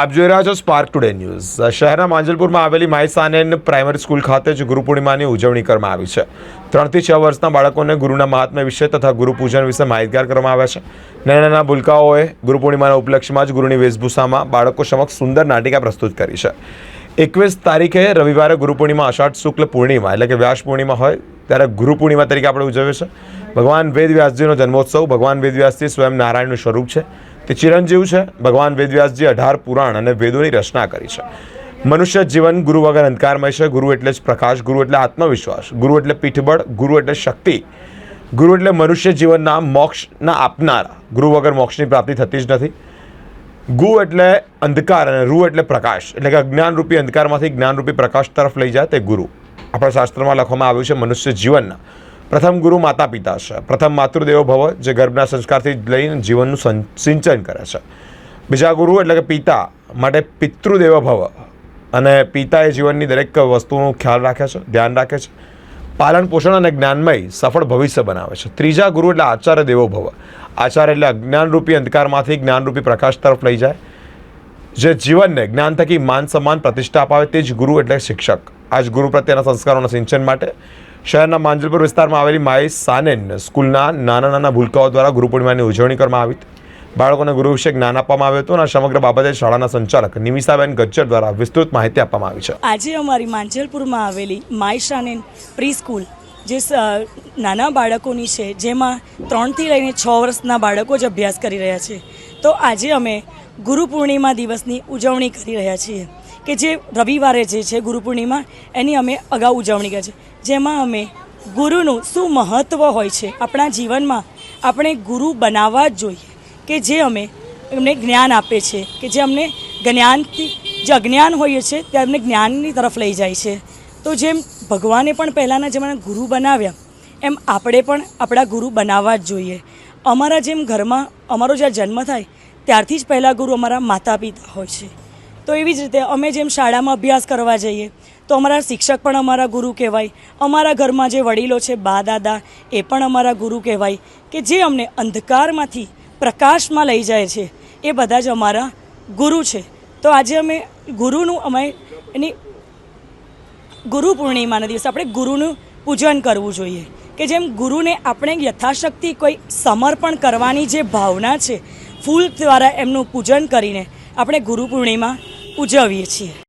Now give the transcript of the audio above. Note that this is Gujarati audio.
આપ જોઈ રહ્યા છો સ્પાર્ક ટુડે ન્યૂઝ શહેરના માંજલપુરમાં આવેલી માઈ સાનેન પ્રાઇમરી સ્કૂલ ખાતે જ ગુરુ પૂર્ણિમાની ઉજવણી કરવામાં આવી છે. ત્રણથી છ વર્ષના બાળકોને ગુરુના મહાત્મ્ય વિશે તથા ગુરુપૂજન વિશે માહિતગાર કરવામાં આવ્યા છે. નાના નાના ભૂલકાઓએ ગુરુ પૂર્ણિમાના ઉપલક્ષ્યમાં જ ગુરુની વેશભૂષામાં બાળકો સમક્ષ સુંદર નાટિકા પ્રસ્તુત કરી છે. એકવીસ તારીખે રવિવારે ગુરુ પૂર્ણિમા, અષાઢ શુક્લ પૂર્ણિમા એટલે કે વ્યાસ પૂર્ણિમા હોય, ત્યારે ગુરુ પૂર્ણિમા તરીકે આપણે ઉજવીએ છીએ. ભગવાન વેદવ્યાસજીનો જન્મોત્સવ. ભગવાન વેદવ્યાસજી સ્વયં નારાયણનું સ્વરૂપ છે. તે ચિરંજીવ છે. ભગવાન વેદવ્યાસજી અઢાર પુરાણ અને વેદોની રચના કરી છે. મનુષ્ય જીવન ગુરુ વગર અંધકારમય છે. ગુરુ એટલે જ પ્રકાશ, ગુરુ એટલે આત્મવિશ્વાસ, ગુરુ એટલે પીઠબળ, ગુરુ એટલે શક્તિ, ગુરુ એટલે મનુષ્ય જીવનના મોક્ષના આપનારા. ગુરુ વગર મોક્ષની પ્રાપ્તિ થતી જ નથી. ગુ એટલે અંધકાર અને રૂ એટલે પ્રકાશ. એટલે કે અજ્ઞાનરૂપી અંધકારમાંથી જ્ઞાનરૂપી પ્રકાશ તરફ લઈ જાય તે ગુરુ. આપણા શાસ્ત્રમાં લખવામાં આવ્યું છે મનુષ્ય જીવનના પ્રથમ ગુરુ માતા પિતા છે. પ્રથમ માતૃદેવો ભવ જે ગર્ભના સંસ્કારથી લઈને જીવનનું સિંચન કરે છે. બીજા ગુરુ એટલે કે પિતા માટે પિતૃદેવો ભવ. અને પિતા એ જીવનની દરેક વસ્તુનો ખ્યાલ રાખે છે, ધ્યાન રાખે છે. પાલન પોષણ અને જ્ઞાનમય સફળ ભવિષ્ય બનાવે છે. ત્રીજા ગુરુ એટલે આચાર્ય દેવો ભવ. આચાર્ય એટલે અજ્ઞાનરૂપી અંધકારમાંથી જ્ઞાનરૂપી પ્રકાશ તરફ લઈ જાય. જે જીવનને જ્ઞાન થકી માન સન્માન પ્રતિષ્ઠા અપાવે તે જ ગુરુ એટલે શિક્ષક. આ જ ગુરુ પ્રત્યેના સંસ્કારોના સિંચન માટે શહેરના માંજલપુર વિસ્તારમાં આવેલી માઈ સાનેન સ્કૂલના નાના નાના ભૂલકાઓ દ્વારા ગુરુ પૂર્ણિમાની ઉજવણી કરવામાં આવી બાળકોને ગુરુ વિશે જ્ઞાન આપવામાં આવ્યું હતું અને સમગ્ર બાબતે શાળાના સંચાલક નિમિષાબેન ગજ્જર દ્વારા વિસ્તૃત માહિતી આપવામાં આવી છે. આજે અમારી માંજલપુરમાં આવેલી માય સાનેન પ્રી સ્કૂલ જે નાના બાળકોની છે, જેમાં ત્રણથી લઈને છ વર્ષના બાળકો જ અભ્યાસ કરી રહ્યા છે. તો આજે અમે ગુરુ પૂર્ણિમા દિવસની ઉજવણી કરી રહ્યા છીએ કે જે રવિવારે જે છે ગુરુ પૂર્ણિમા, એની અમે અગાઉ ઉજવણી કરી છે. જેમાં અમે ગુરુનું શું મહત્ત્વ હોય છે આપણા જીવનમાં, આપણે ગુરુ બનાવવા જ જોઈએ કે જે અમે, એમને જ્ઞાન આપે છે, કે જે અમને જ્ઞાનથી, જે અજ્ઞાન હોઈએ છે તે અમને જ્ઞાનની તરફ લઈ જાય છે. તો જેમ ભગવાને પણ પહેલાંના જમાના ગુરુ બનાવ્યા, એમ આપણે પણ આપણા ગુરુ બનાવવા જ જોઈએ. અમારા જેમ ઘરમાં અમારો જ્યારે જન્મ થાય, ત્યારથી જ પહેલાં ગુરુ અમારા માતા પિતા હોય છે. તો એવી જ રીતે અમે જેમ શાળામાં અભ્યાસ કરવા જઈએ, તો અમારા શિક્ષક પણ અમારા ગુરુ કહેવાય. અમારા ઘરમાં જે વડીલો છે, બા, દાદા, એ પણ અમારા ગુરુ કહેવાય કે જે અમને અંધકારમાંથી પ્રકાશમાં લઈ જાય છે. એ બધા જ અમારા ગુરુ છે. તો આજે અમે ગુરુનું અમે એની ગુરુ પૂર્ણિમાના દિવસે આપણે ગુરુનું પૂજન કરવું જોઈએ. કે જેમ ગુરુને આપણે યથાશક્તિ કોઈ સમર્પણ કરવાની જે ભાવના છે, ફૂલ દ્વારા એમનું પૂજન કરીને આપણે ગુરુ પૂર્ણિમા ઉજવીએ છીએ.